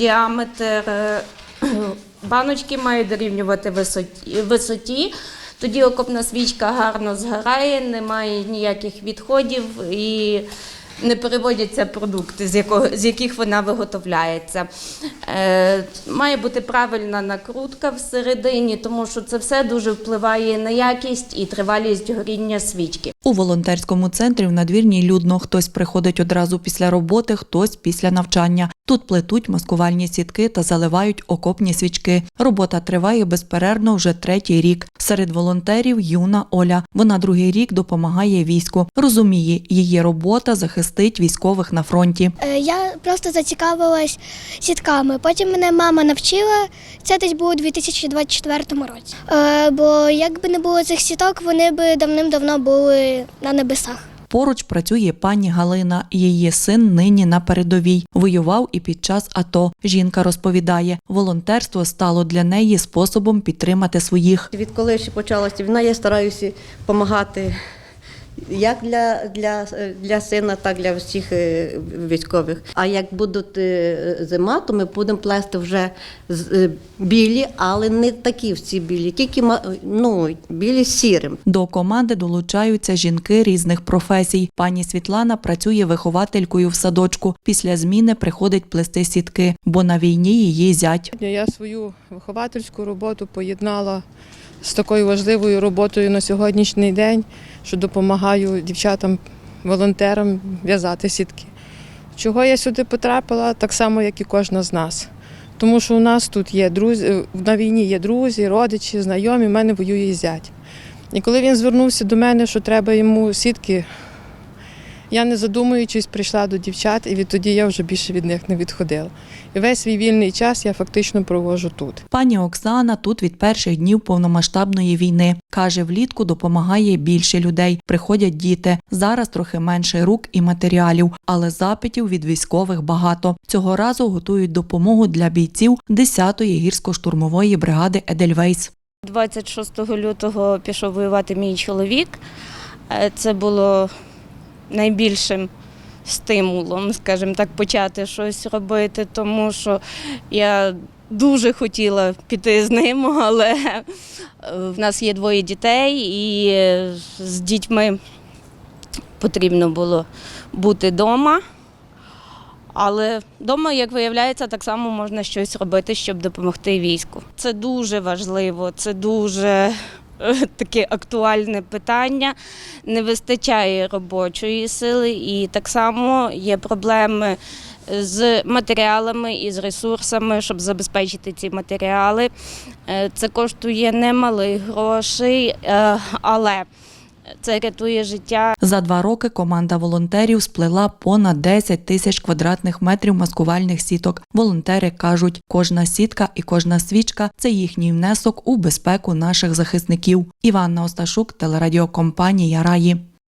Діаметр е, баночки має дорівнювати висоті. Тоді окопна свічка гарно згорає, немає ніяких відходів і не переводяться продукти, з, якого, з яких вона виготовляється. Е, має бути правильна накрутка всередині, тому що це все дуже впливає на якість і тривалість горіння свічки. У волонтерському центрі в надвірній людно хтось приходить одразу після роботи, хтось після навчання. Тут плетуть маскувальні сітки та заливають окопні свічки. Робота триває безперервно вже третій рік. Серед волонтерів юна Оля. Вона другий рік допомагає війську. Розуміє, її робота захистить військових на фронті. Е, Я просто зацікавилась сітками. Потім мене мама навчила. Це десь було у 2024 році. Е, Бо якби не було цих сіток, вони би давним-давно були на небесах. Поруч працює пані Галина. Її син нині на передовій. Воював і під час АТО. Жінка розповідає, волонтерство стало для неї способом підтримати своїх. Відколи ще почалася війна, я стараюся допомагати як для, для, для сина, так і для всіх е, військових. А як буде е, зима, то ми будемо плести вже з- е, білі, але не такі всі білі, тільки ну, білі з сірим. До команди долучаються жінки різних професій. Пані Світлана працює вихователькою в садочку. Після зміни приходить плести сітки, бо на війні її зять. Я свою виховательську роботу поєднала з такою важливою роботою на сьогоднішній день, що допомагаю дівчатам, волонтерам в'язати сітки. Чого я сюди потрапила, так само, як і кожна з нас. Тому що у нас тут є друзі, на війні є друзі, родичі, знайомі, в мене воює зять. І коли він звернувся до мене, що треба йому сітки, я не задумуючись прийшла до дівчат, і відтоді я вже більше від них не відходила. І весь свій вільний час я фактично проводжу тут. Пані Оксана тут від перших днів повномасштабної війни. Каже, влітку допомагає більше людей. Приходять діти. Зараз трохи менше рук і матеріалів, але запитів від військових багато. Цього разу готують допомогу для бійців 10-ї гірсько-штурмової бригади Едельвейс. 26 лютого пішов воювати мій чоловік. Е, Це було найбільшим стимулом, скажімо так, почати щось робити, тому що я дуже хотіла піти з ним, але е, в нас є двоє дітей, і з дітьми потрібно було бути вдома. Але вдома, як виявляється, так само можна щось робити, щоб допомогти війську. Це дуже важливо, це дуже таке актуальне питання. Не вистачає робочої сили, і так само є проблеми з матеріалами і з ресурсами, щоб забезпечити ці матеріали. Е, Це коштує немалих грошей, е, але це рятує життя За два роки команда волонтерів сплела понад 10 тисяч квадратних метрів маскувальних сіток. Волонтери кажуть, кожна сітка і кожна свічка це їхній внесок у безпеку наших захисників. Іванна Осташук, телерадіокомпанія Раї.